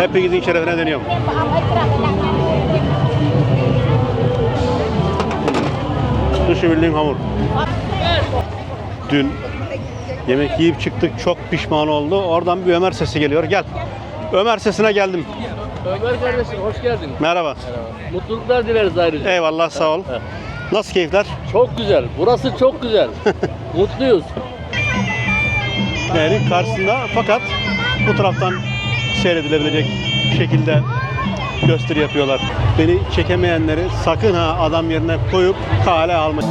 Hepinizin şerefine dönüyorum. Dışı bildiğin hamur. Dün yemek yiyip çıktık çok pişman oldu. Oradan bir Ömer sesi geliyor. Gel. Ömer sesine geldim. Ömer kardeşim hoş geldin. Merhaba. Mutluluklar dileriz ayrıca. Eyvallah sağ ol. Evet. Nasıl keyifler? Çok güzel. Burası çok güzel. Mutluyuz. Nehrin karşısında fakat bu taraftan seyredilebilecek şekilde gösteri yapıyorlar. Beni çekemeyenleri sakın ha adam yerine koyup kale alma.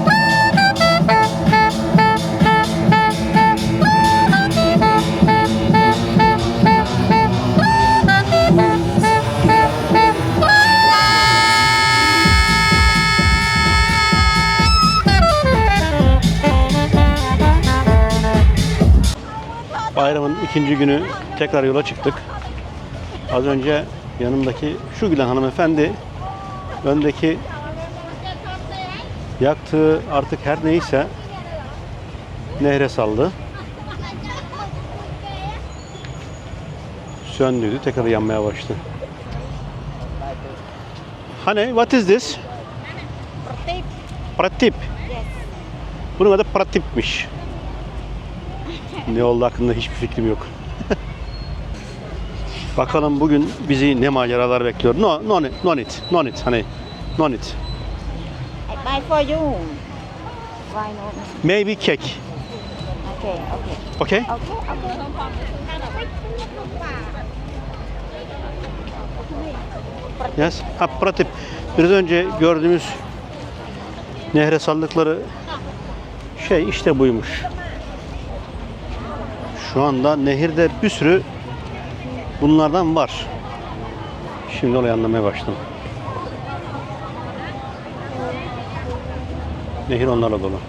Bayramın ikinci günü tekrar yola çıktık. Az önce yanımdaki şu gülen hanımefendi öndeki yaktığı artık her neyse nehre saldı. Söndürdü, tekrar yanmaya başladı. Honey, what is this? Pratip. Pratip. Yes. Bunun adı Pratip'miş. Ne oldu hakkında hiçbir fikrim yok. Bakalım bugün bizi ne maceralar bekliyor. No, no, need, no need, no need, honey. No need. I buy for you. Why not? Maybe cake. Okay, okay. Okay? Okay, okay. Yes. Ha, Pratip. Biraz önce gördüğümüz nehre saldıkları şey işte buymuş. Şu anda nehirde bir sürü bunlardan var. Şimdi olayı anlamaya başladım. Nehir onlarla dolu.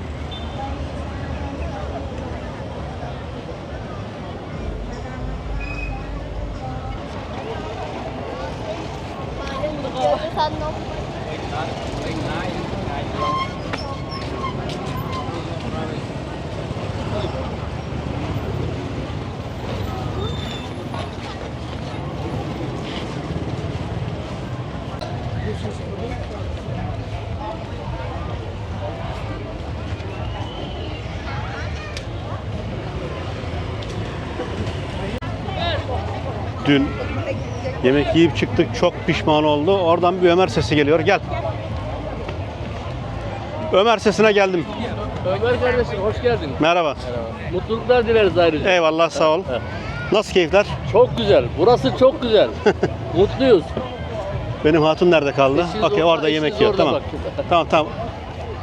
Dün yemek yiyip çıktık çok pişman oldu. Oradan bir Ömer sesi geliyor. Gel. Ömer sesine geldim. Ömer kardeşim hoş geldin. Merhaba. Mutluluklar dileriz ayrıca. Eyvallah sağ ol. Nasıl keyifler? Çok güzel. Burası çok güzel. Mutluyuz. Benim hatun nerede kaldı? Eşiniz Okey orada, orada yemek yiyor. orada Tamam. bak. tamam tamam.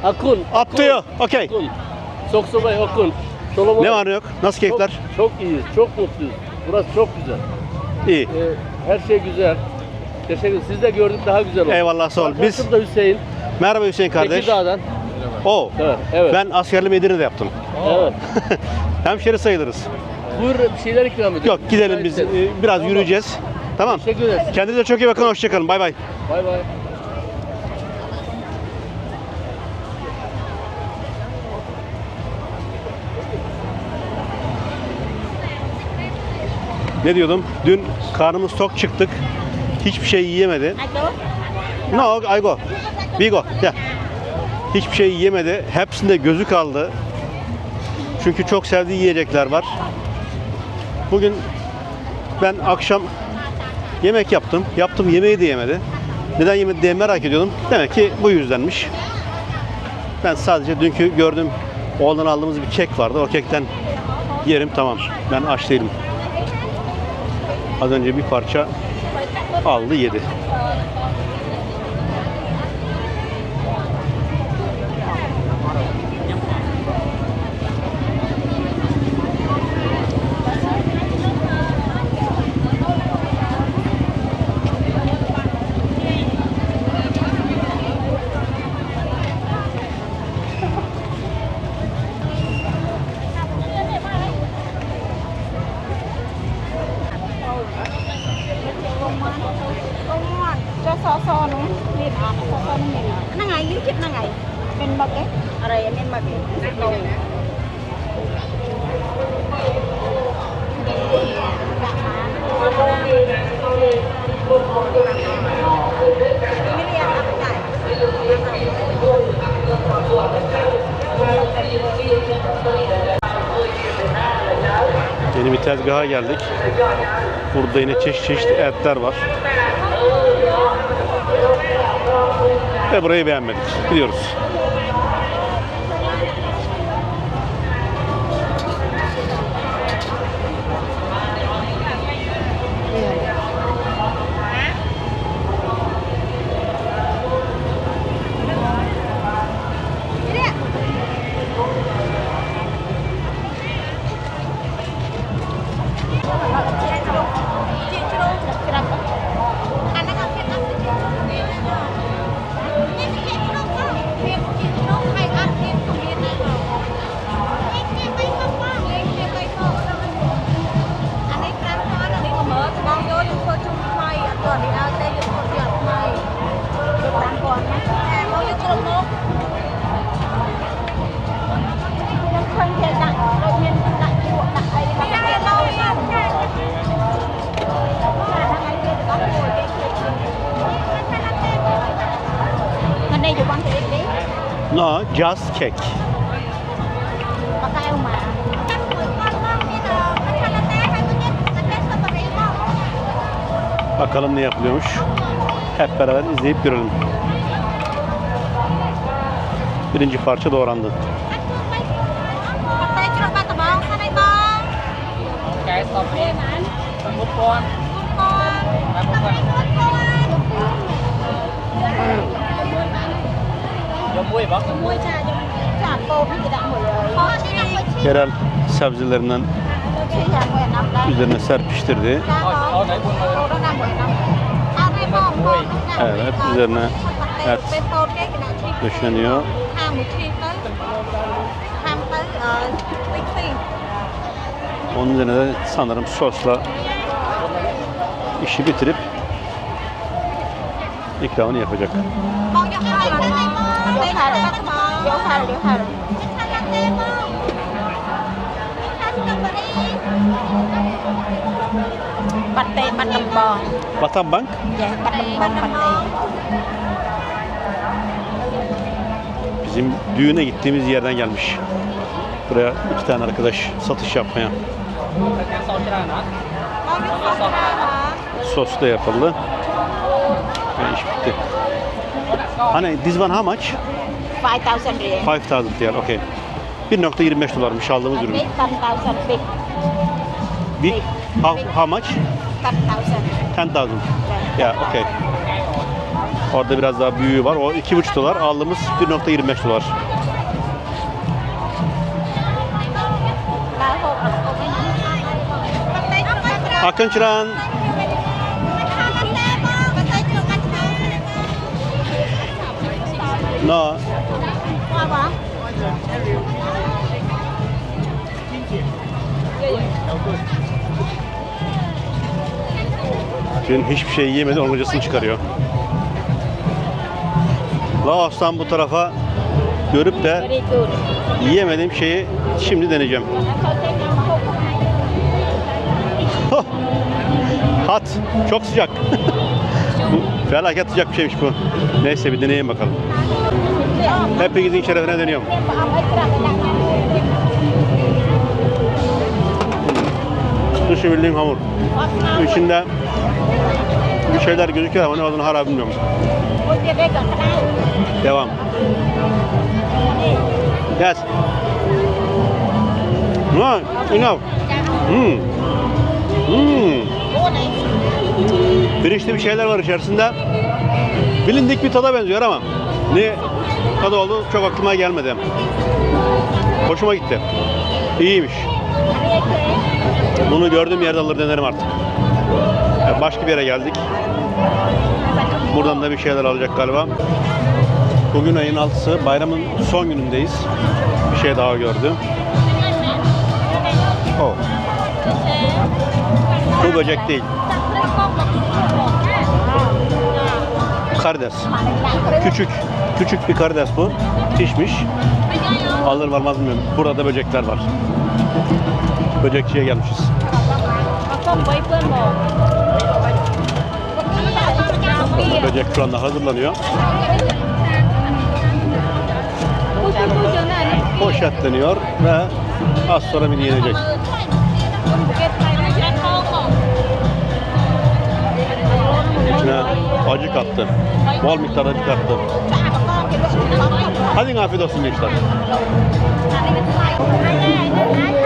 Akun. Atlıyor. Okey. Akun. Soksubay Akun. Solomon. Ne var ne yok? Nasıl keyifler? Çok, çok iyiyiz. Çok mutluyuz. Burası çok güzel. İyi. Ee, her şey güzel. Teşekkür ederim. Siz de gördük daha güzel oldu. Eyvallah sağ ol. Biz Arkadaşım da Hüseyin. merhaba Hüseyin kardeş. Tekirdağ'dan. Oo. Evet. Evet. Ben askerliğimi Edirne'de yaptım. Evet. Hemşeri sayılırız. Buyur bir şeyler ikram edelim. Yok gidelim biz e, biraz yürüyeceğiz. Tamam. Teşekkür ederiz. Kendinize çok iyi bakın. Hoşçakalın. Bay bay. Bay bay. Ne diyordum? Dün karnımız tok çıktık. Hiçbir şey yiyemedi. No, I go. We go. Yeah. Hiçbir şey yiyemedi. Hepsinde gözü kaldı. Çünkü çok sevdiği yiyecekler var. Bugün ben akşam yemek yaptım. Yaptım yemeği de yemedi. Neden yemedi diye merak ediyordum. Demek ki bu yüzdenmiş. Ben sadece dünkü gördüğüm oğlan aldığımız bir kek vardı. O kekten yerim tamam. Ben aç değilim. Az önce bir parça aldı yedi. Yeni bir tezgaha geldik. Burada yine çeşit çeşit etler var. Ve burayı beğenmedik. Gidiyoruz. Just cake. Bakalım ne yapılıyormuş. Hep beraber izleyip görelim. Birinci parça doğrandı. Bắt tay cho nó ba tờ bông, sang đây bông แกสอบนี้สมุดก่อน Con ไปหมดก่อนยมมุ้ยบอก Mua trà cho trà cô với chị đặng một lời Có chị đặng một chi Yerel sebzelerini Chị trà một năm đây üzerine serpiştirdi. Trà เอาเอา có ไหนคุณเลย Cô đó năm một năm Ao đây bông bông Evet, üzerine et Bên tôn cái cái đặng chi döşeniyor. Ham một chi tới Ham tới ờ Big T Onun üzerine de sanırım sosla işi bitirip ikramını yapacak. Bông cho hai tới đây bông Đây 역할을 역할을 역할을 bắt tay bắt đồng bò Batam Bank? Dạ, bắt đồng bò bắt tay Bizim düğüne gittiğimiz yerden gelmiş. Buraya iki tane arkadaş satış yapmaya. Sos da yapıldı. Ve iş bitti. Hani this one how much? 5,000 riel 5000 TL. Okay. 1.25 dolarmış aldığımız ürün. This 10,000 big Big. How, how much? 10,000 10,000. Yeah, okay. Orada biraz daha büyüğü var. O 2,5 dolar. Aldığımız 1.25 dolar. Ba hộp No. Hiçbir şey yiyemedi. Onun hocasını çıkarıyor. Laos'tan bu tarafa görüp de yiyemediğim şeyi şimdi deneyeceğim. Hah! Hat. Çok sıcak. bu felaket sıcak bir şeymiş bu. Neyse bir deneyeyim bakalım. Hepinizin şerefine deniyorum. Dışı bildiğin hamur. İçinde bir şeyler gözüküyor ama ne olduğunu hala bilmiyorum. Devam. Yes. No, enough. Hmm. Hmm. Pirinçli bir şeyler var içerisinde. Bilindik bir tada benziyor ama ne tadı oldu çok aklıma gelmedi. Hoşuma gitti. İyiymiş. Bunu gördüğüm yerde alır denerim artık. Başka bir yere geldik. Buradan da bir şeyler alacak galiba. Bugün ayın 6'sı. Bayramın son günündeyiz. Bir şey daha gördüm. Oh. Bu böcek değil. Karides. Küçük. Küçük bir karides bu. Pişmiş. Alır varmaz bilmiyorum. Burada böcekler var. Böcekçiye gelmişiz. Bò şu anda hazırlanıyor. Poşetleniyor ve az sonra bir yenecek. Acı kattı. Bol miktarda acı kattı. Hadi afiyet olsun gençler.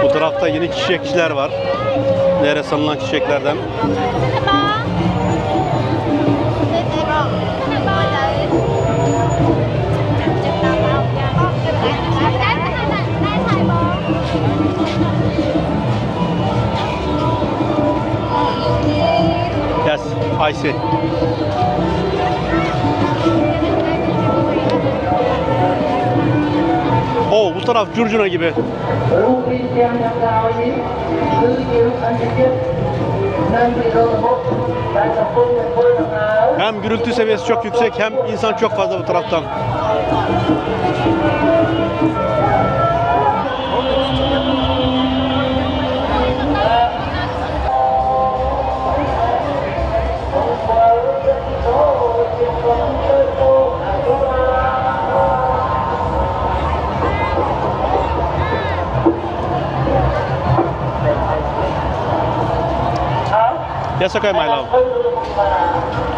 Bu tarafta yeni çiçekçiler var. Nereye salınan çiçeklerden. Yes, I see. Oh, bu taraf curcuna gibi. Hem gürültü seviyesi çok yüksek hem insan çok fazla bu taraftan. Yes, okay, my love.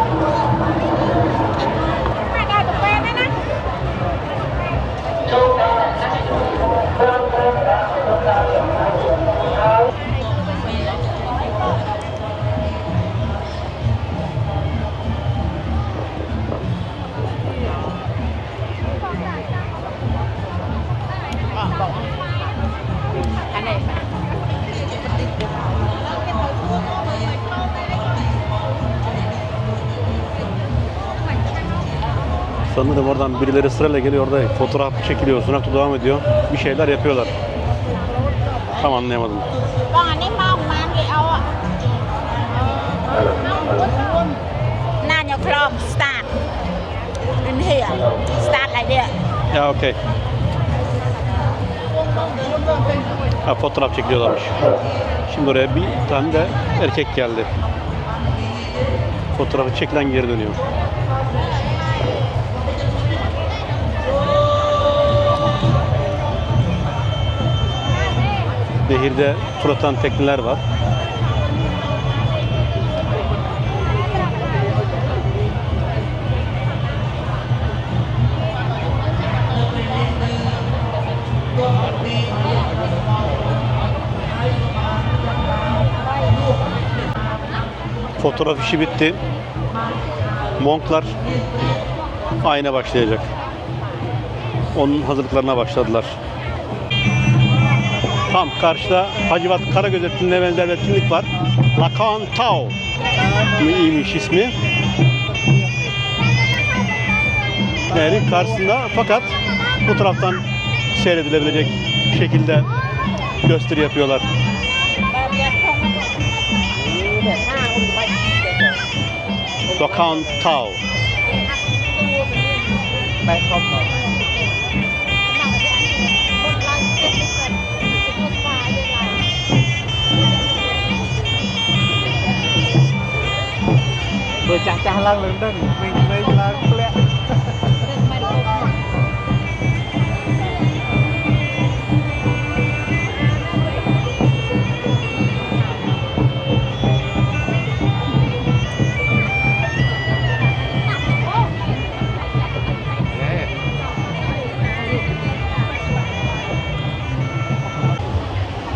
dedim oradan birileri sırayla geliyor orada fotoğraf çekiliyor, sunakta devam ediyor. Bir şeyler yapıyorlar. Tam anlayamadım. start in here. Start like that. Yeah, okay. Ha, fotoğraf çekiliyorlarmış. Şimdi oraya bir tane de erkek geldi. Fotoğrafı çekilen geri dönüyor. Nehirde tur tekneler var. Fotoğraf işi bitti. Monklar ayna başlayacak. Onun hazırlıklarına başladılar. Tam karşıda Hacivat Karagözetli'ne benzer bir etkinlik var. Lakan Tao iyiymiş ismi. Nehrin karşısında fakat bu taraftan seyredilebilecek şekilde gösteri yapıyorlar. Lakan Tao. ไ Bocah-cah lang lendeng, ming-ming lang klek.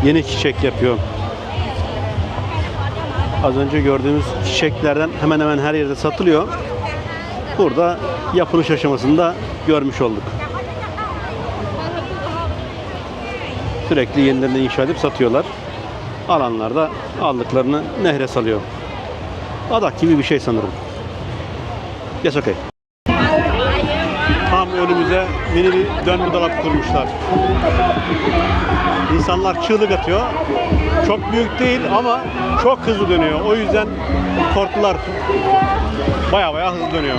Yeni çiçek yapıyor. Az önce gördüğümüz çiçeklerden hemen hemen her yerde satılıyor. Burada yapılış aşamasında görmüş olduk. Sürekli yeniden de inşa edip satıyorlar. Alanlar da aldıklarını nehre salıyor. Adak gibi bir şey sanırım. Yes okay. Önümüze mini bir dönme dolap kurmuşlar. İnsanlar çığlık atıyor. Çok büyük değil ama çok hızlı dönüyor. O yüzden korktular. Baya baya hızlı dönüyor.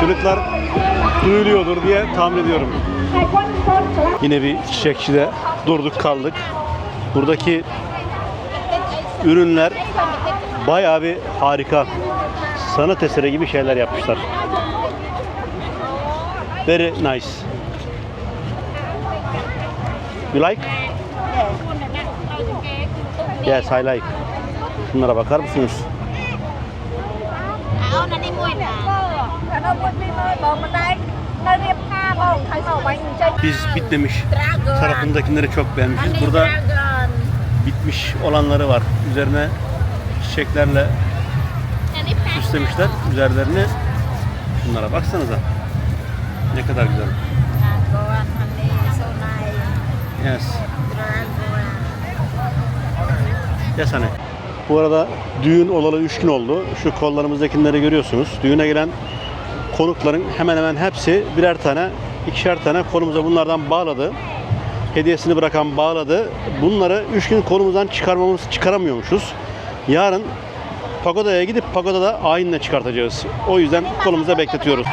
Çığlıklar duyuluyordur diye tahmin ediyorum. Yine bir çiçekçide durduk kaldık. Buradaki ürünler bayağı bir harika sanat eseri gibi şeyler yapmışlar. Very nice. You like? Yes, I like. Şunlara bakar mısınız? Biz bitmemiş tarafındakileri çok beğenmişiz. Burada bitmiş olanları var. Üzerine çiçeklerle süslemişler üzerlerini. Şunlara baksanıza. Ne kadar güzel. Yes. Yes hani. Bu arada düğün olalı 3 gün oldu. Şu kollarımızdakileri görüyorsunuz. Düğüne gelen konukların hemen hemen hepsi birer tane, ikişer tane kolumuza bunlardan bağladı. Hediyesini bırakan bağladı. Bunları 3 gün kolumuzdan çıkarmamız çıkaramıyormuşuz. Yarın pagodaya gidip pagodada ayinle çıkartacağız. O yüzden kolumuza bekletiyoruz.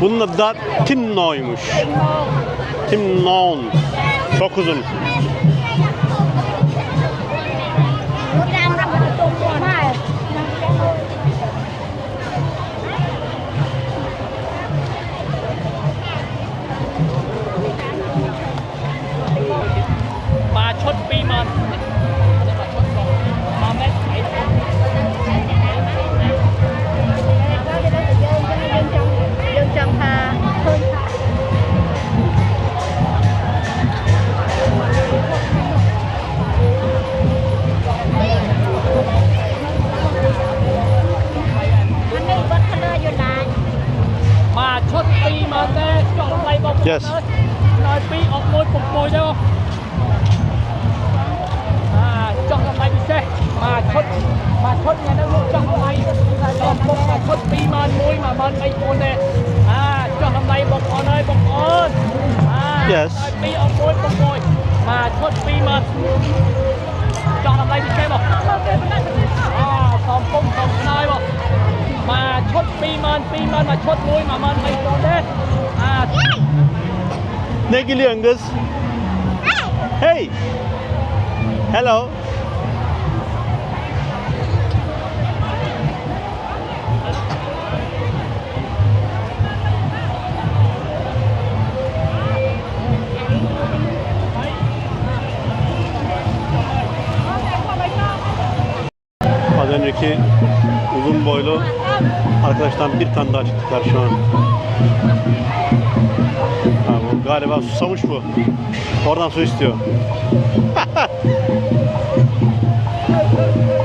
Bunun adı da Timno'ymuş. Timnon. Çok uzun. គាត់ពីម៉ឺន1 13000ដែរអាចុះតម្លៃបងប្អូនអើយបងប្អូនអា Yes ពីអស់មួយបងប្អូនបាទគាត់ពីម៉ឺនចុះតម្លៃពិសេសបងអូសំពុំសំស្នើបងបាទឈុត20000 20000មកឈុតមួយ13000ដែរអា Neki Liangas. Hey! Hello! iki uzun boylu arkadaştan bir tane daha çıktılar şu an. Ha, bu galiba susamış bu. Oradan su istiyor.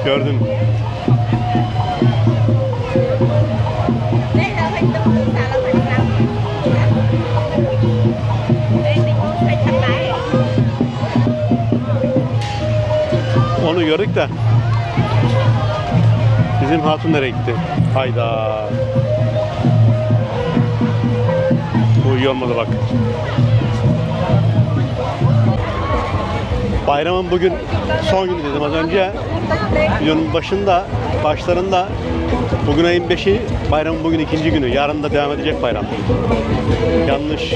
Gördün. Onu gördük de Bizim hatun nereye gitti? Hayda. Bu iyi olmadı bak. Bayramın bugün son günü dedim az önce. Videonun başında, başlarında bugün ayın 5'i, bayramın bugün ikinci günü. Yarın da devam edecek bayram. Yanlış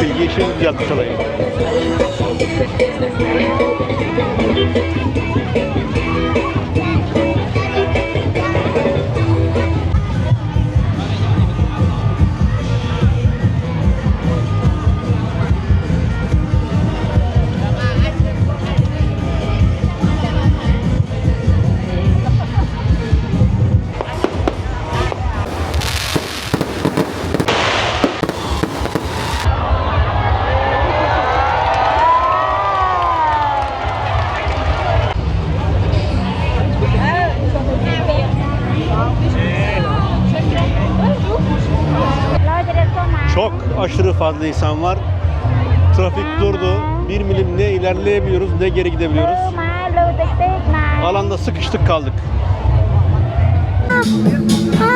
bilgi için düzeltmiş olayım. fazla insan var. Trafik durdu. Bir milim ne ilerleyebiliyoruz ne geri gidebiliyoruz. Alanda sıkıştık kaldık. Ah, ah.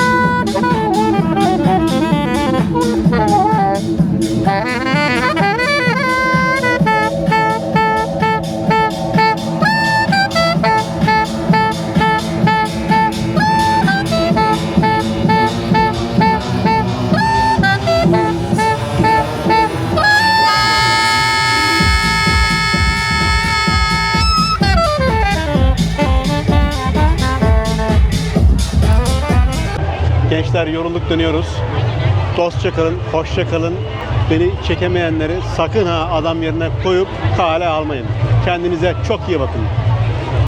Dönüyoruz. Dostça kalın, hoşça kalın. Beni çekemeyenleri sakın ha adam yerine koyup kale almayın. Kendinize çok iyi bakın.